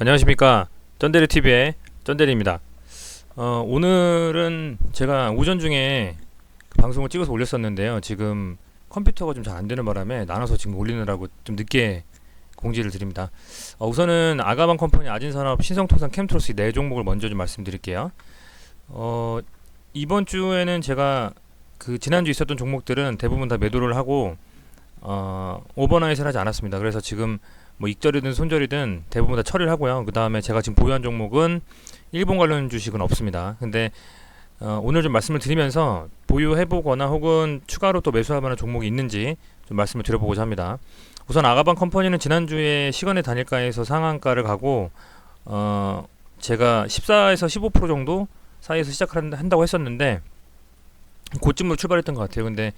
안녕하십니까 쩐데리 TV의 쩐데리입니다. 어, 오늘은 제가 오전 중에 그 방송을 찍어서 올렸었는데요. 지금 컴퓨터가 좀 잘 안 되는 바람에 나눠서 지금 올리느라고 좀 늦게 공지를 드립니다. 어, 우선은 아가방 컴퍼니 아진산업 신성통상 캠트로스 네 종목을 먼저 좀 말씀드릴게요. 어, 이번 주에는 제가 그 지난주 있었던 종목들은 대부분 다 매도를 하고 어, 오버나잇을 하지 않았습니다. 그래서 지금 뭐 익절이든 손절이든 대부분 다 처리를 하고요. 그 다음에 제가 지금 보유한 종목은 일본 관련 주식은 없습니다. 근데 어, 오늘 좀 말씀을 드리면서 보유해보거나 혹은 추가로 또 매수할 만한 종목이 있는지 좀 말씀을 드려보고자 합니다. 우선 아가방 컴퍼니는 지난주에 시간의 단일가에서 상한가를 가고 어, 제가 14에서 15% 정도 사이에서 시작을 한다고 했었는데 고점으로 출발했던 것 같아요. 근데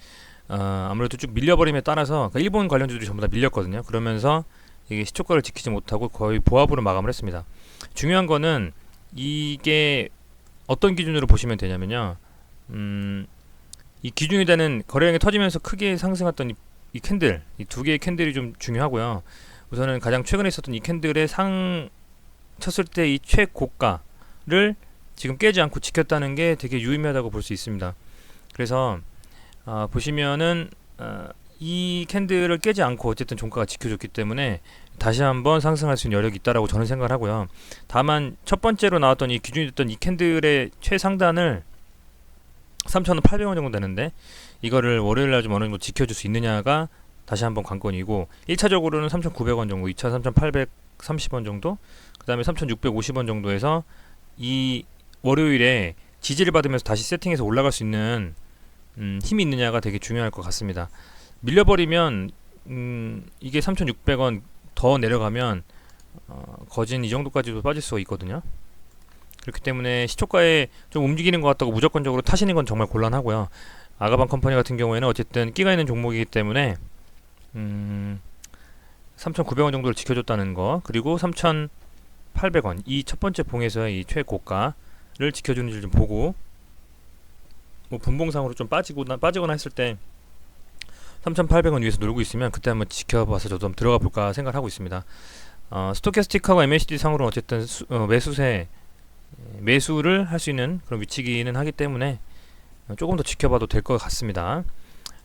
어, 아무래도 쭉 밀려버림에 따라서 그러니까 일본 관련주들이 전부 다 밀렸거든요. 그러면서 이게 시초가를 지키지 못하고 거의 보합으로 마감을 했습니다. 중요한 거는 이게 어떤 기준으로 보시면 되냐면요. 음, 이 기준이 되는 거래량이 터지면서 크게 상승했던 이, 이 캔들, 이 두 개의 캔들이 좀 중요하고요. 우선은 가장 최근에 있었던 이 캔들의 상 쳤을 때 이 최고가를 지금 깨지 않고 지켰다는 게 되게 유의미하다고 볼 수 있습니다. 그래서 어, 보시면은 어, 이 캔들을 깨지 않고 어쨌든 종가가 지켜줬기 때문에 다시 한번 상승할 수 있는 여력이 있다라고 저는 생각을 하고요. 다만 첫 번째로 나왔던 이 기준이 됐던 이 캔들의 최상단을 3,800원 정도 되는데 이거를 월요일 날 좀 어느 정도 지켜줄 수 있느냐가 다시 한번 관건이고 1차적으로는 3,900원 정도, 2차 3,830원 정도, 그 다음에 3,650원 정도에서 이 월요일에 지지를 받으면서 다시 세팅해서 올라갈 수 있는 음, 힘이 있느냐가 되게 중요할 것 같습니다. 밀려버리면 음, 이게 3,600원 더 내려가면 어, 거진 이 정도까지도 빠질 수가 있거든요. 그렇기 때문에 시초가에 좀 움직이는 것 같다고 무조건적으로 타시는 건 정말 곤란하고요. 아가방 컴퍼니 같은 경우에는 어쨌든 끼가 있는 종목이기 때문에 음, 3,900원 정도를 지켜줬다는 거 그리고 3,800원 이 첫 번째 봉에서의 이 최고가를 지켜주는지 좀 보고 뭐 분봉상으로 좀 빠지거나 빠지거나 했을 때 3,800원 위에서 놀고 있으면 그때 한번 지켜봐서 저도 한번 들어가 볼까 생각을 하고 있습니다. 어, 스토캐스틱하고 MACD 상으로 어쨌든 수, 어, 매수세 매수를 할 수 있는 그런 위치기는 하기 때문에 조금 더 지켜봐도 될 것 같습니다.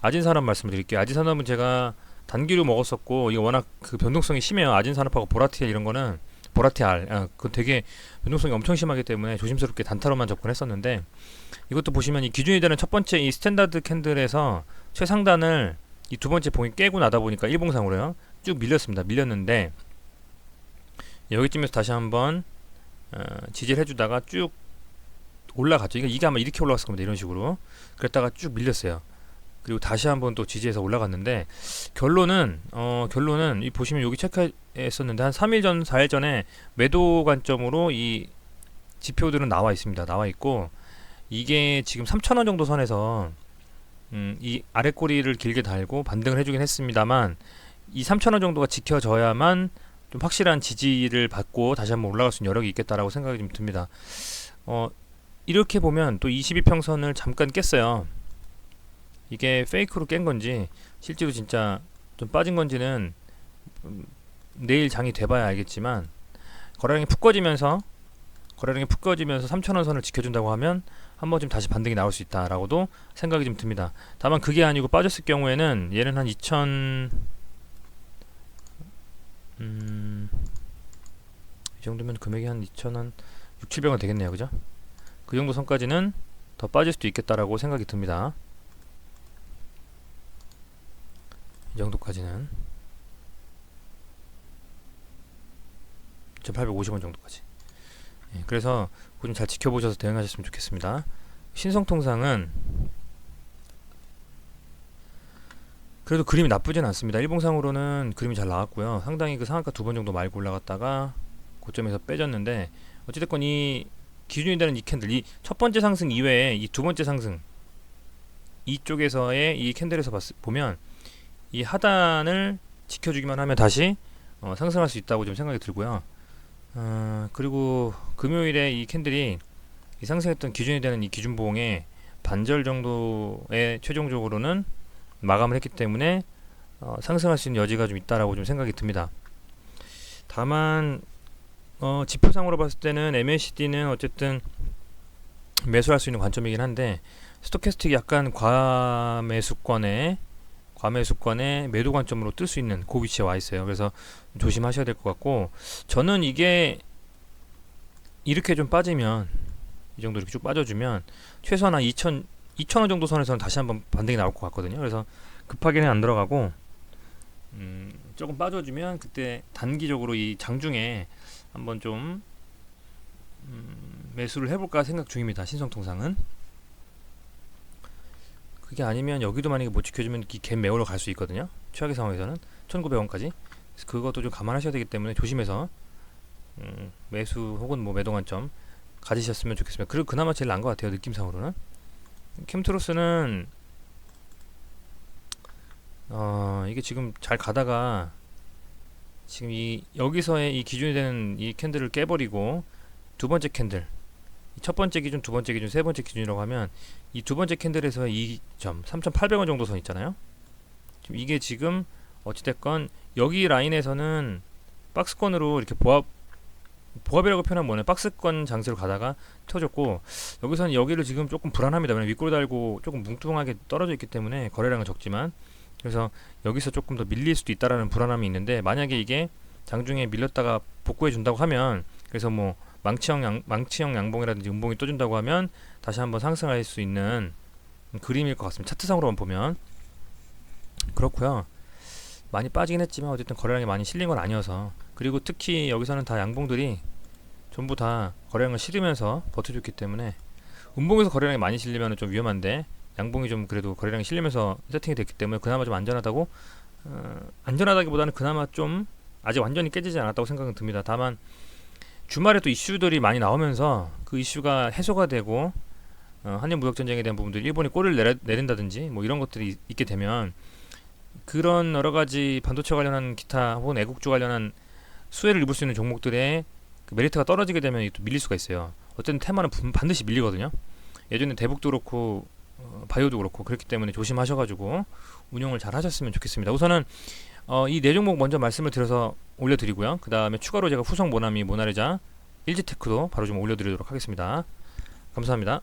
아진산업 말씀드릴게요. 아진산업은 제가 단기로 먹었었고 이게 워낙 그 변동성이 심해요. 아진산업하고 보라티엘 이런 거는 보라티알 아, 그 되게 변동성이 엄청 심하기 때문에 조심스럽게 단타로만 접근했었는데 이것도 보시면 이 기준이 되는 첫 번째 이 스탠다드 캔들에서 최상단을 이 두 번째 봉이 깨고 나다 보니까 일봉상으로요 쭉 밀렸습니다. 밀렸는데 여기쯤에서 다시 한번 어, 지지를 해주다가 쭉 올라갔죠. 이게, 이게 아마 이렇게 올라갔을 겁니다. 이런 식으로. 그랬다가 쭉 밀렸어요. 그리고 다시 한번 또 지지해서 올라갔는데 결론은 어 결론은 이 보시면 여기 체크했었는데 한 3일 전 4일 전에 매도 관점으로 이 지표들은 나와 있습니다. 나와 있고 이게 지금 3,000원 정도 선에서 음, 이 아래 꼬리를 길게 달고 반등을 해주긴 했습니다만 이 3,000원 정도가 지켜져야만 좀 확실한 지지를 받고 다시 한번 올라갈 수 있는 여력이 있겠다라고 생각이 좀 듭니다. 어, 이렇게 보면 또 22평선을 잠깐 깼어요. 이게 페이크로 깬 건지 실제로 진짜 좀 빠진 건지는 음, 내일 장이 돼봐야 알겠지만 거래량이 푹 꺼지면서 거래량이 푹 꺼지면서 3천원 선을 지켜준다고 하면 한 번쯤 다시 반등이 나올 수 있다라고도 생각이 좀 듭니다. 다만 그게 아니고 빠졌을 경우에는 얘는 한 2천 음, 이 정도면 금액이 한 2천원 6, 700원 되겠네요. 그죠? 그 정도 선까지는 더 빠질 수도 있겠다라고 생각이 듭니다. 이 정도까지는 2,850원 정도까지. 예, 그래서 그거 좀 잘 지켜보셔서 대응하셨으면 좋겠습니다. 신성통상은 그래도 그림이 나쁘진 않습니다. 일봉상으로는 그림이 잘 나왔고요. 상당히 그 상한가 두 번 정도 말고 올라갔다가 고점에서 빼졌는데 어찌됐건 이 기준이 되는 이 캔들 이 첫 번째 상승 이외에 이 두 번째 상승 이쪽에서의 이 캔들에서 봤, 보면 이 하단을 지켜주기만 하면 다시 어, 상승할 수 있다고 좀 생각이 들고요. 어, 그리고 금요일에 이 캔들이 이 상승했던 기준이 되는 이 기준봉에 반절 정도의 최종적으로는 마감을 했기 때문에 어, 상승할 수 있는 여지가 좀 있다라고 좀 생각이 듭니다. 다만 어, 지표상으로 봤을 때는 MACD는 어쨌든 매수할 수 있는 관점이긴 한데 스토캐스틱이 약간 과매수권에 과매수권에 매도 관점으로 뜰 수 있는 그 위치에 와 있어요. 그래서 조심하셔야 될 것 같고 저는 이게 이렇게 좀 빠지면 이 정도 이렇게 쭉 빠져주면 최소한 한 2천 2,000원 정도 선에서는 다시 한번 반등이 나올 것 같거든요. 그래서 급하게는 안 들어가고 음, 조금 빠져주면 그때 단기적으로 이 장중에 한번 좀 음, 매수를 해볼까 생각 중입니다. 신성통상은 그게 아니면 여기도 만약에 못 지켜주면 이갭 매우러 갈 수 있거든요. 최악의 상황에서는 1,900원까지 그것도 좀 감안하셔야 되기 때문에 조심해서 음, 매수 혹은 뭐 매도 관점 가지셨으면 좋겠습니다. 그리고 그나마 제일 나은 것 같아요. 느낌상으로는 캠트로스는 어 이게 지금 잘 가다가 지금 이 여기서의 이 기준이 되는 이 캔들을 깨버리고 두 번째 캔들 이 첫 번째 기준, 두 번째 기준, 세 번째 기준이라고 하면 이 두 번째 캔들에서의 이점 3,800원 정도 선 있잖아요. 지금 이게 지금 어찌됐건 여기 라인에서는 박스권으로 이렇게 보합 보합이라고 표현하면 뭐냐 박스권 장세로 가다가 터졌고 여기서는 여기를 지금 조금 불안합니다. 왜냐면 윗골 달고 조금 뭉뚱하게 떨어져 있기 때문에 거래량은 적지만 그래서 여기서 조금 더 밀릴 수도 있다라는 불안함이 있는데 만약에 이게 장중에 밀렸다가 복구해 준다고 하면 그래서 뭐 망치형 양, 망치형 양봉이라든지 음봉이 떠준다고 하면 다시 한번 상승할 수 있는 그림일 것 같습니다. 차트상으로만 보면 그렇고요. 많이 빠지긴 했지만 어쨌든 거래량이 많이 실린 건 아니어서 그리고 특히 여기서는 다 양봉들이 전부 다 거래량을 실으면서 버텨줬기 때문에 음봉에서 거래량이 많이 실리면 좀 위험한데 양봉이 좀 그래도 거래량이 실리면서 세팅이 됐기 때문에 그나마 좀 안전하다고 어, 안전하다기보다는 그나마 좀 아직 완전히 깨지지 않았다고 생각은 듭니다. 다만 주말에 또 이슈들이 많이 나오면서 그 이슈가 해소가 되고 어, 한일 무역 전쟁에 대한 부분들 일본이 꼬리를 내려, 내린다든지 뭐 이런 것들이 있- 있게 되면 그런 여러 가지 반도체 관련한 기타 혹은 애국주 관련한 수혜를 입을 수 있는 종목들의 그 메리트가 떨어지게 되면 또 밀릴 수가 있어요. 어쨌든 테마는 분- 반드시 밀리거든요. 예전에 대북도 그렇고 어, 바이오도 그렇고 그렇기 때문에 조심하셔가지고 운용을 잘 하셨으면 좋겠습니다. 우선은 어, 이네 종목 먼저 말씀을 드려서 올려드리고요. 그 다음에 추가로 제가 후성 모나미 모나리자 일지테크도 바로 좀 올려드리도록 하겠습니다. 감사합니다.